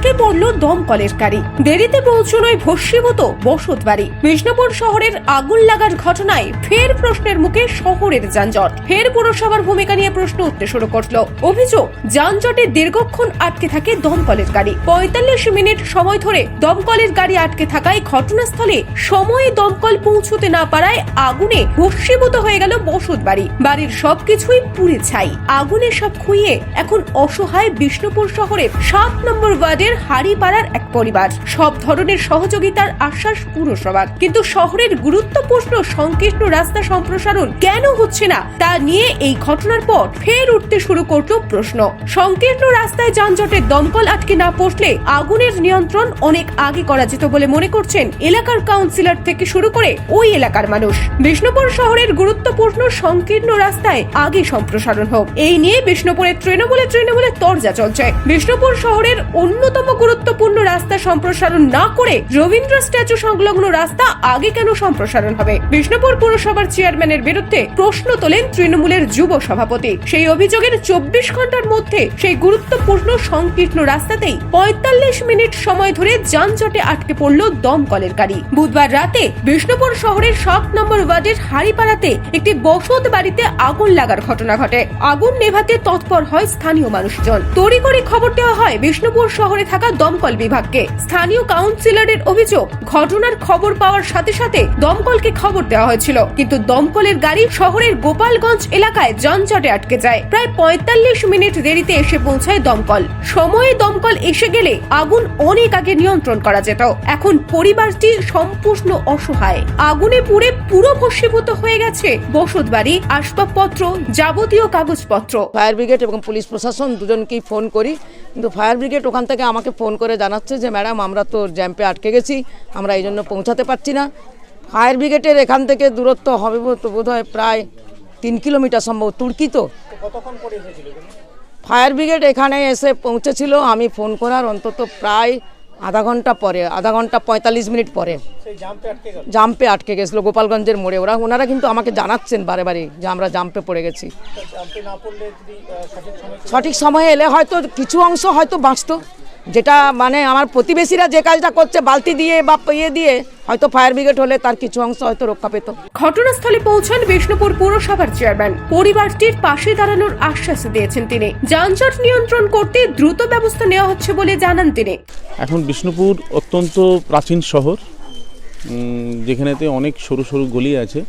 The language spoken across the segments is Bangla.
আটকে পড়ল দমকলের গাড়ি দেরিতে পৌঁছনোয় ভস্মীভূত বসত বাড়ি বিষ্ণুপুর শহরের আগুন লাগার ঘটনায় ফের প্রশ্নের মুখে শহরের যানজট। ফের পুরসভার ভূমিকা নিয়ে প্রশ্ন উঠতে শুরু করল। অভিযোগ, যানজটে দীর্ঘক্ষণ আটকে থাকে দমকলের গাড়ি। পঁয়তাল্লিশ মিনিট সময় ধরে দমকলের গাড়ি আটকে থাকায় ঘটনাস্থলে সময়ে দমকল পৌঁছতে না পারায় আগুনে ভস্মীভূত হয়ে গেল বসত বাড়ি বাড়ির সবকিছুই পুড়ে ছাই। আগুনে সব খুইয়ে এখন অসহায় বিষ্ণুপুর শহরের সাত নম্বর ওয়ার্ডের হাড়িপাড়ার এক পরিবার। সব ধরনের সহযোগিতার আশ্বাস পুরসভার। কিন্তু শহরের গুরুত্বপূর্ণ সংকীর্ণ রাস্তা সম্প্রসারণ কেন হচ্ছে না, তা নিয়ে এই ঘটনার পর ফের উঠতে শুরু করল প্রশ্ন। সংকীর্ণ রাস্তায় যানজটের দমকল আটকে না পড়লে আগুনের নিয়ন্ত্রণ অনেক আগে করা যেত বলে মনে করছেন এলাকার কাউন্সিলর থেকে শুরু করে ওই এলাকার মানুষ। বিষ্ণুপুর শহরের গুরুত্বপূর্ণ সংকীর্ণ রাস্তায় আগে সম্প্রসারণ হোক। এই নিয়ে বিষ্ণুপুরের তৃণমূলে তৃণমূলে তরজা চলছে। বিষ্ণুপুর শহরের অন্যতম গুরুত্বপূর্ণ রাস্তা সম্প্রসারণ না করে রবীন্দ্র স্ট্যাচু সংলগ্ন রাস্তা আগে কেন সম্প্রসারণ হবে? বিষ্ণুপুর পুরসভার চেয়ারম্যানের বিরুদ্ধে প্রশ্ন তোলেন তৃণমূলের যুব সভাপতি। সেই অভিযোগের চব্বিশ ঘণ্টার মধ্যে সেই গুরুত্বপূর্ণ সংকীর্ণ রাস্তাতেই পঁয়তাল্লিশ মিনিট সময় ধরে যানজটে আটকে পড়ল দমকলের গাড়ি। বুধবার রাতে বিষ্ণুপুর শহরের সাত নম্বর ওয়ার্ডের হাড়িপাড়াতে একটি বসত বাড়িতে আগুন লাগার ঘটনা ঘটে। আগুন নেভাতে তৎপর হয় স্থানীয় মানুষজন। তড়িঘড়ি খবর দেওয়া হয় বিষ্ণুপুর শহরে থাকা দমকল বিভাগকে। স্থানীয় কাউন্সিলরের অভিযোগ, ঘটনার খবর পাওয়ার সাথে সাথে দমকলকে খবর দেওয়া হয়েছিল। কিন্তু দমকলের গাড়ি শহরের গোপালগঞ্জ এলাকায় যানজটে আটকে যায়। প্রায় পঁয়তাল্লিশ মিনিট দেরিতে এসে পৌঁছায় দমকল। সময়ে দমকল এসে গেলে আগুন অনেক আগে নিয়ন্ত্রণ করা যেত। এখন পরিবারটি সম্পূর্ণ অসহায়। আগুনে পুড়ে পুরো ভস্মীভূত হয়ে গেছে বসত বাড়ি আসবাবপত্র, যাবতীয় কাগজপত্র। ফায়ার ব্রিগেড এবং পুলিশ প্রশাসন দুজনকেই ফোন করি। কিন্তু ফায়ার ব্রিগেড ওখান থেকে আমাকে ফোন করে জানাচ্ছে যে ম্যাডাম আমরা তো জ্যাম্পে আটকে গেছি আমরা এই জন্য পৌঁছাতে পারছি না। ফায়ার ব্রিগেডের এখান থেকে দূরত্ব হবে বোধ হয় প্রায় তিন কিলোমিটার সম্ভব তুর্কি তো। ফায়ার ব্রিগেড এখানে এসে পৌঁছেছিল আমি ফোন করার অন্তত প্রায় আধা ঘণ্টা পরে আধা ঘণ্টা পঁয়তাল্লিশ মিনিট পরে। জাম্পে আটকে গেছিল গোপালগঞ্জের মোড়ে। ওরা ওনারা কিন্তু আমাকে জানাচ্ছেন বারে বারে যে আমরা জাম্পে পড়ে গেছি। সঠিক সময়ে এলে হয়তো কিছু অংশ হয়তো বাঁচত। যেটা মানে আমার প্রতিবেশীরা যে কাজটা করছে বালতি দিয়ে বা ইয়ে দিয়ে হয়তো ফায়ার ব্রিগেড হলে তার কিছু অংশ হয়তো রক্ষা পেত। ঘটনাস্থলে পৌঁছান বিষ্ণুপুর পৌরসভার চেয়ারম্যান। পরিবারটির পাশে দাঁড়ানোর আশ্বাস দিয়েছেন তিনি। যানজট নিয়ন্ত্রণ করতে দ্রুত ব্যবস্থা নেওয়া হচ্ছে বলে জানান তিনি। এখন বিষ্ণুপুর অত্যন্ত প্রাচীন শহর যেখানেতে অনেক সরু সরু গলি আছে।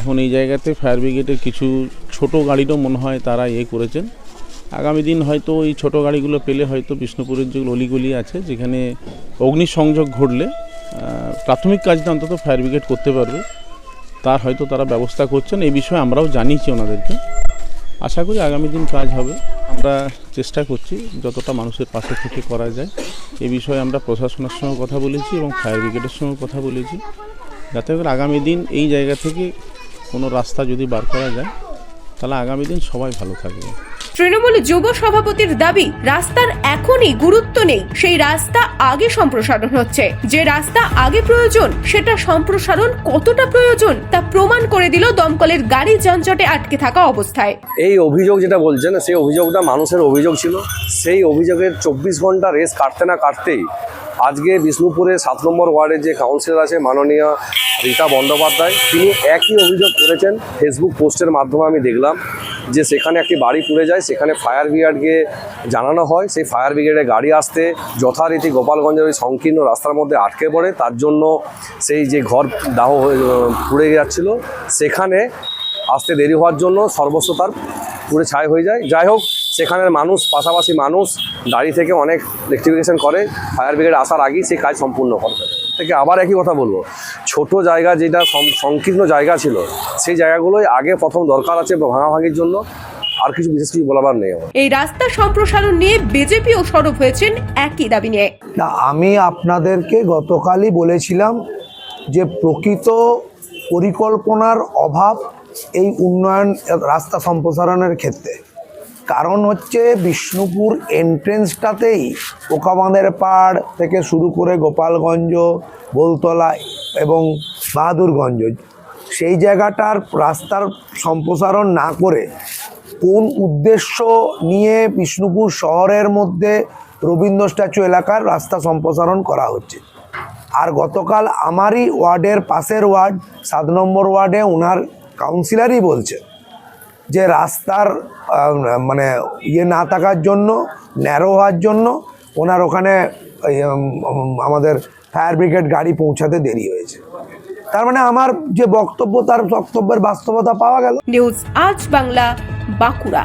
এখন এই জায়গাতে ফায়ার ব্রিগেডের কিছু ছোট গাড়িরও মনে হয় তারা ইয়ে করেছেন। আগামী দিন হয়তো এই ছোট গাড়িগুলো পেলে হয়তো বিষ্ণুপুরের যে অলিগলি আছে যেখানে অগ্নিসংযোগ ঘটলে প্রাথমিক কাজটা অন্তত ফায়ার ব্রিগেড করতে পারবে। তার হয়তো তারা ব্যবস্থা করছেন, এই বিষয়ে আমরাও জানিয়েছি ওনাদেরকে। আশা করি আগামী দিন কাজ হবে। আমরা চেষ্টা করছি যতটা মানুষের পাশে থেকে করা যায়। এ বিষয়ে আমরা প্রশাসনের সঙ্গে কথা বলেছি এবং ফায়ার ব্রিগেডের সঙ্গে কথা বলেছি। যাতে করে আগামী দিন এই জায়গা থেকে কোনো রাস্তা যদি বার করা যায়, তাহলে আগামী দিন সবাই ভালো থাকবে। তৃণমূল যুব সভাপতির দাবি, রাস্তার এখনই গুরুত্ব নেই। সেই রাস্তা আগে সম্প্রসারণ হচ্ছে। যে রাস্তা আগে প্রয়োজন, সেটা সম্প্রসারণ কতটা প্রয়োজন তা প্রমাণ করে দিল দমকলের গাড়ি যানজটে আটকে থাকা অবস্থায়। এই অভিযোগ যেটা বলছেন সেই অভিযোগটা মানুষের অভিযোগ ছিল। সেই অভিযোগের চব্বিশ ঘণ্টা রেস কাটতে না কাটতেই আজকে বিষ্ণুপুরে সাত নম্বর ওয়ার্ডের যে কাউন্সিলর আছে মাননীয় রীতা বন্দ্যোপাধ্যায়, তিনি একই অভিযোগ করেছেন ফেসবুক পোস্টের মাধ্যমে আমি দেখলাম যে সেখানে একটি বাড়ি পুড়ে যায়, সেখানে ফায়ার ব্রিগেডকে জানানো হয়। সেই ফায়ার ব্রিগেডে গাড়ি আসতে যথারীতি গোপালগঞ্জের ওই সংকীর্ণ রাস্তার মধ্যে আটকে পড়ে। তার জন্য সেই যে ঘর দাহ পুড়ে যাচ্ছিল, সেখানে আসতে দেরি হওয়ার জন্য সর্বস্ব তার পুরো ছাই হয়ে যায়। যাই হোক সেখানের মানুষ পাশাপাশি মানুষ দাঁড়িয়ে থেকে অনেক রেক্টিফিকেশন করে। ফায়ার ব্রিগেড আসার আগেই সেই কাজ সম্পূর্ণ করে। থেকে আবার একই কথা বলব। ছোট জায়গা যেটা সংকীর্ণ জায়গা ছিল সেই জায়গাগুলোই আগে প্রথম দরকার আছে ভাঙাভাঙির জন্য। আর কিছু বিশেষ কিছু বলাবার নেই এই রাস্তা সম্প্রসারণ নিয়ে বিজেপিও সরব হয়েছেন একই দাবি নিয়ে। না আমি আপনাদেরকে গতকালই বলেছিলাম যে প্রকৃত পরিকল্পনার অভাব এই উন্নয়ন রাস্তা সম্প্রসারণের ক্ষেত্রে। কারণ হচ্ছে বিষ্ণুপুর এন্ট্রেন্সটাতেই ওকাবাঁধের পাড় থেকে শুরু করে গোপালগঞ্জ, বোলতলা এবং বাহাদুরগঞ্জ, সেই জায়গাটার রাস্তার সম্প্রসারণ না করে কোন উদ্দেশ্য নিয়ে বিষ্ণুপুর শহরের মধ্যে রবীন্দ্র স্ট্যাচু এলাকার রাস্তা সম্প্রসারণ করা হচ্ছে। আর গতকাল আমারই ওয়ার্ডের পাশের ওয়ার্ড, সাত নম্বর ওয়ার্ডে ওনার কাউন্সিলারই বলছে। যে রাস্তার মানে ইয়ে না থাকার জন্য ন্যারো হওয়ার জন্য ওনার ওখানে আমাদের ফায়ার ব্রিগেড গাড়ি পৌঁছাতে দেরি হয়েছে। তার মানে আমার যে বক্তব্য, তার বক্তব্যের বাস্তবতা পাওয়া গেল। নিউজ আজ বাংলা, বাঁকুড়া।